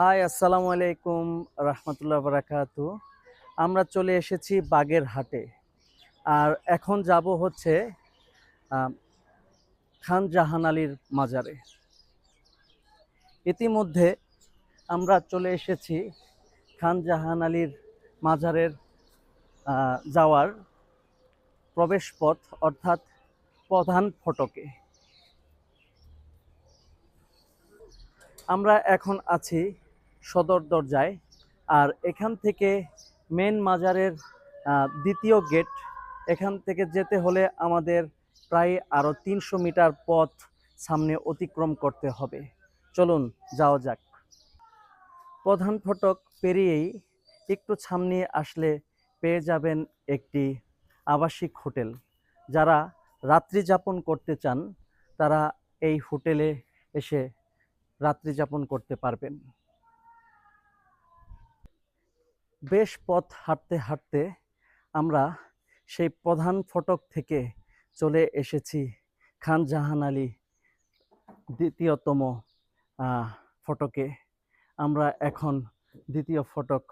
High, আসসালামু আলাইকুম রহমতুল্লাহ বারাকাতু। আমরা চলে এসেছি বাগের হাটে আর এখন যাব হচ্ছে খান জাহান আলীর মাজারে। ইতিমধ্যে আমরা চলে এসেছি খান জাহান আলীর মাজারের যাওয়ার প্রবেশপথ, অর্থাৎ প্রধান ফটকে। আমরা এখন আছি সদর দরজায়। আর এখান থেকে মেন মাজারের দ্বিতীয় গেট এখান থেকে যেতে হলে আমাদের প্রায় আরও তিনশো মিটার পথ সামনে অতিক্রম করতে হবে। চলুন, যাওয়া যাক। প্রধান ফটক পেরিয়েই একটু সামনে আসলে পেয়ে যাবেন একটি আবাসিক হোটেল। যারা রাত্রি যাপন করতে চান, তারা এই হোটেলে এসে রাত্রি যাপন করতে পারবেন। বেশ পথ হাঁটতে হাঁটতে আমরা সেই প্রধান ফটক থেকে চলে এসেছি খান জাহান আলী দ্বিতীয়তম ফটকে। আমরা এখন দ্বিতীয় ফটক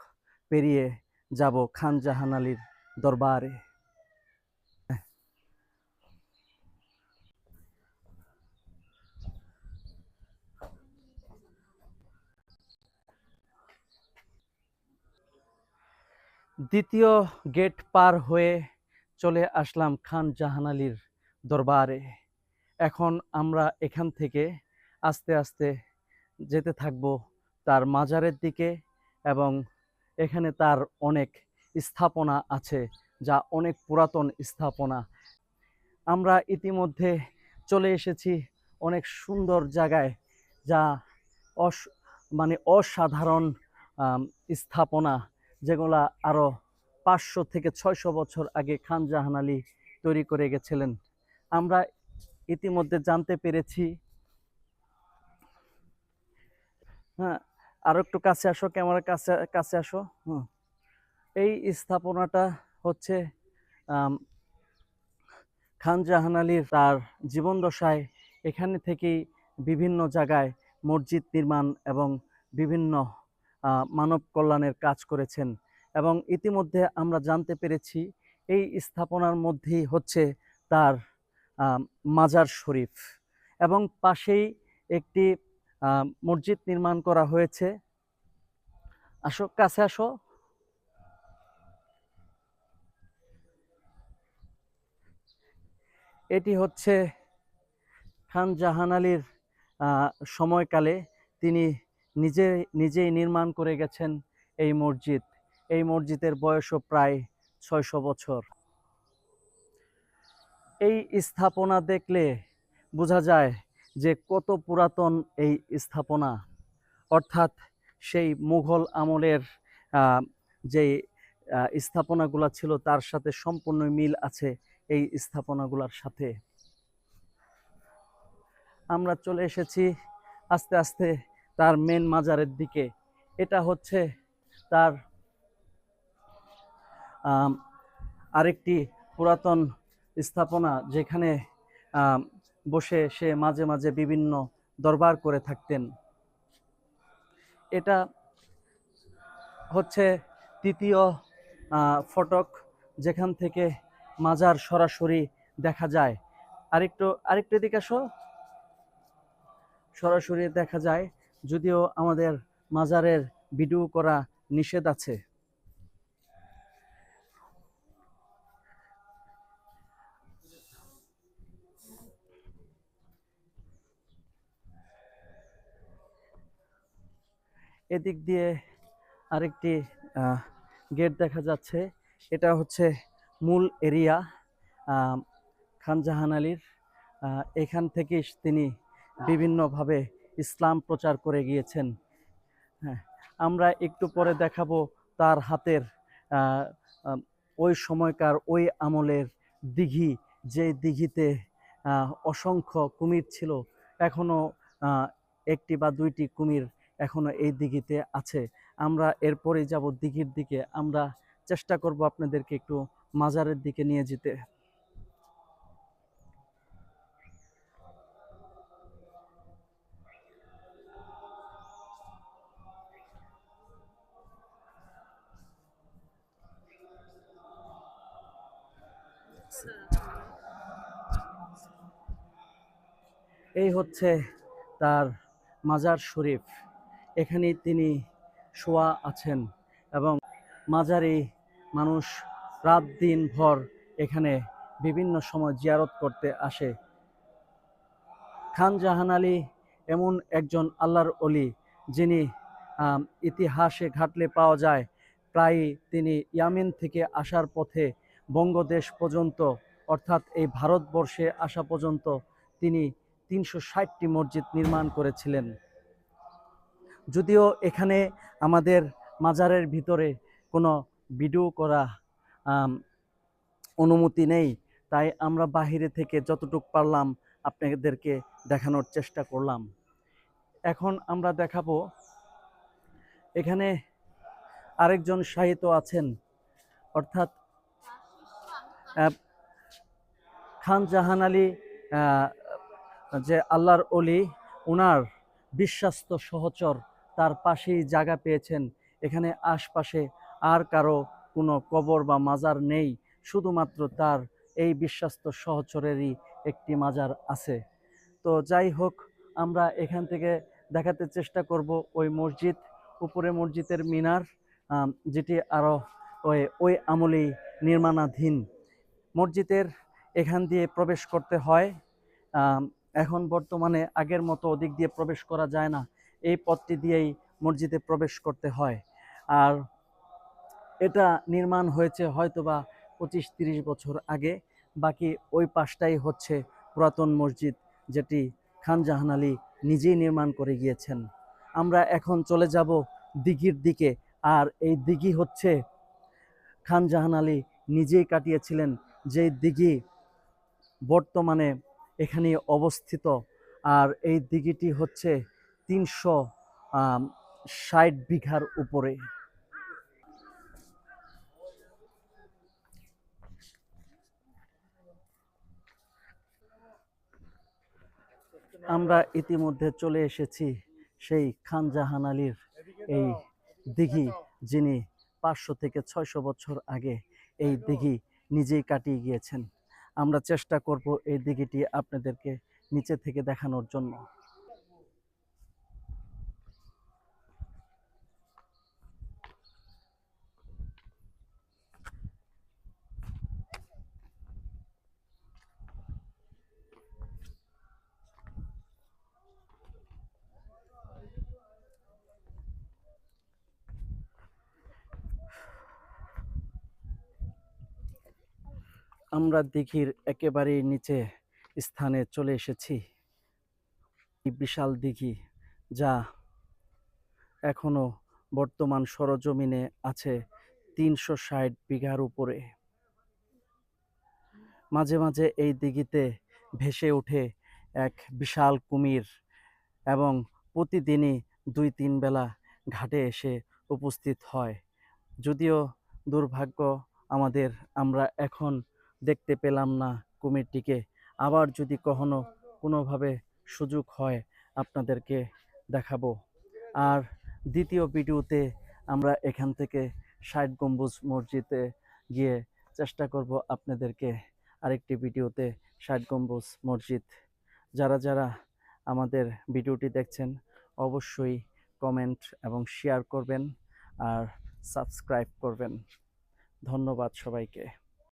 পেরিয়ে যাব খান জাহান আলীর দরবারে। দ্বিতীয় গেট পার হয়ে চলে আসলাম খান জাহান আলীর দরবারে। এখন আমরা এখান থেকে আস্তে আস্তে যেতে থাকব তার মাজারের দিকে এবং এখানে তার অনেক স্থাপনা আছে যা অনেক পুরাতন স্থাপনা। আমরা ইতিমধ্যে চলে এসেছি অনেক সুন্দর জায়গায় যা অস মানে অসাধারণ স্থাপনা। যেগুলা আরও পাঁচশো থেকে ছয়শো বছর আগে খান জাহান আলী তৈরি করে গেছিলেন। আমরা ইতিমধ্যে জানতে পেরেছি। হ্যাঁ আরও একটু কাছে আসো, ক্যামেরার কাছে কাছে আসো। হুম, এই স্থাপনাটা হচ্ছে খান জাহান আলীর তার জীবন দশায় এখানে থেকেই বিভিন্ন জায়গায় মসজিদ নির্মাণ এবং বিভিন্ন মানব কল্যাণের কাজ করেছেন এবং ইতিমধ্যে আমরা জানতে পেরেছি এই স্থাপনার মধ্যেই হচ্ছে তার মাজার শরীফ এবং পাশেই একটি মসজিদ নির্মাণ করা হয়েছে। আসো, কাছে আসো। এটি হচ্ছে খান জাহান আলীর সময়কালে তিনি নিজে, নিজেই নির্মাণ করে গেছেন এই মসজিদ। এই মসজিদের বয়সও প্রায় ছয়শো বছর। এই স্থাপনা দেখলে বোঝা যায় যে কত পুরাতন এই স্থাপনা। অর্থাৎ সেই মুঘল আমলের যে স্থাপনাগুলো ছিল তার সাথে সম্পূর্ণ মিল আছে এই স্থাপনাগুলোর সাথে। আমরা চলে এসেছি আস্তে আস্তে তার মেন মাজারের দিকে। এটা হচ্ছে তার আরেকটি পুরাতন স্থাপনা যেখানে বসে সে মাঝে মাঝে বিভিন্ন দরবার করে থাকতেন। এটা হচ্ছে তৃতীয় ফটক যেখান থেকে মাজার সরাসরি দেখা যায়। আরেকটু আরেকটু দিকে আসো। সরাসরি দেখা যায়। যদিও আমাদের মাজারের ভিডিও করা নিষেধ আছে। এদিক দিয়ে আরেকটি গেট দেখা যাচ্ছে। এটা হচ্ছে মূল এরিয়া খান জাহান আলীর। এখান থেকে তিনি বিভিন্নভাবে ইসলাম প্রচার করে গিয়েছেন। হ্যাঁ আমরা একটু পরে দেখাবো তার হাতের ওই সময়কার ওই আমলের দিঘি যে দিঘিতে অসংখ্য কুমির ছিল। এখনও আহ, একটি বা দুইটি কুমির এখনও এই দিঘিতে আছে। আমরা এরপরে যাব দিঘির দিকে। আমরা চেষ্টা করব আপনাদেরকে একটু মাজারের দিকে নিয়ে যেতে। এই হচ্ছে তার মাজার শরীফ। এখানে তিনি শোয়া আছেন এবং মাজারে মানুষ রাত দিন ভর এখানে বিভিন্ন সময় জিয়ারত করতে আসে। খান জাহান আলী এমন একজন আল্লাহর অলি যিনি ইতিহাসে ঘাটলে পাওয়া যায়। প্রায় তিনি ইয়ামেন থেকে আসার পথে বঙ্গদেশ পর্যন্ত, অর্থাৎ এই ভারতবর্ষে আসা পর্যন্ত তিনি তিনশো ষাটটি মসজিদ নির্মাণ করেছিলেন। যদিও এখানে আমাদের মাজারের ভিতরে কোনো ভিডিও করা অনুমতি নেই, তাই আমরা বাহিরে থেকে যতটুক পারলাম আপনাদেরকে দেখানোর চেষ্টা করলাম। এখন আমরা দেখাবো, এখানে আরেকজন সাহিত্য আছেন, অর্থাৎ খান জাহান আলী যে আল্লাহর অলি ওনার বিশ্বাস্ত সহচর তার পাশেই জায়গা পেয়েছেন। এখানে আশপাশে আর কারও কোনো কবর বা মাজার নেই, শুধুমাত্র তার এই বিশ্বাস্ত সহচরেরই একটি মাজার আছে। তো যাই হোক, আমরা এখান থেকে দেখাতে চেষ্টা করব ওই মসজিদ, উপরে মসজিদের মিনার যেটি আরও ওই ওই আমলেই নির্মাণাধীন। মসজিদের এখান দিয়ে প্রবেশ করতে হয়। এখন বর্তমানে আগের মতো ওদিক দিয়ে প্রবেশ করা যায় না। এই পথটি দিয়েই মসজিদে প্রবেশ করতে হয়। আর এটা নির্মাণ হয়েছে হয়তোবা পঁচিশ তিরিশ বছর আগে। বাকি ওই পাশটাই হচ্ছে পুরাতন মসজিদ, যেটি খান জাহান আলী নিজেই নির্মাণ করে গিয়েছেন। আমরা এখন চলে যাব দিঘির দিকে। আর এই দিঘি হচ্ছে খান জাহান আলী নিজেই কাটিয়েছিলেন যে দিঘি বর্তমানে এখানে অবস্থিত। আর এই দিঘিটি হচ্ছে তিনশো ষাট বিঘার উপরে। আমরা ইতিমধ্যে চলে এসেছি সেই খান জাহান আলীর এই দিঘি, যিনি পাঁচশো থেকে ছয়শো বছর আগে এই দিঘি নিজেই কাটিয়ে গিয়েছেন। আমরা চেষ্টা করব এই দিঘিটি আপনাদেরকে নিচে থেকে দেখানোর জন্য। আমরা দিঘির একেবারেই নিচে স্থানে চলে এসেছি। বিশাল দিঘি যা এখনও বর্তমান সরজমিনে আছে তিনশো ষাট বিঘার উপরে। মাঝে মাঝে এই দিঘিতে ভেসে ওঠে এক বিশাল কুমির এবং প্রতিদিনই দুই তিন বেলা ঘাটে এসে উপস্থিত হয়। যদিও দুর্ভাগ্য আমাদের আমরা এখন দেখতে পেলাম না কুমিরটিকে। আবার যদি কখনো কোনোভাবে সুযোগ হয়, আপনাদেরকে দেখাবো। আর দ্বিতীয় ভিডিওতে আমরা এখান থেকে ষাট গম্বুজ মসজিদে গিয়ে চেষ্টা করব আপনাদেরকে আরেকটি ভিডিওতে ষাট গম্বুজ মসজিদ। যারা যারা আমাদের ভিডিওটি দেখছেন, অবশ্যই কমেন্ট এবং শেয়ার করবেন আর সাবস্ক্রাইব করবেন। ধন্যবাদ সবাইকে।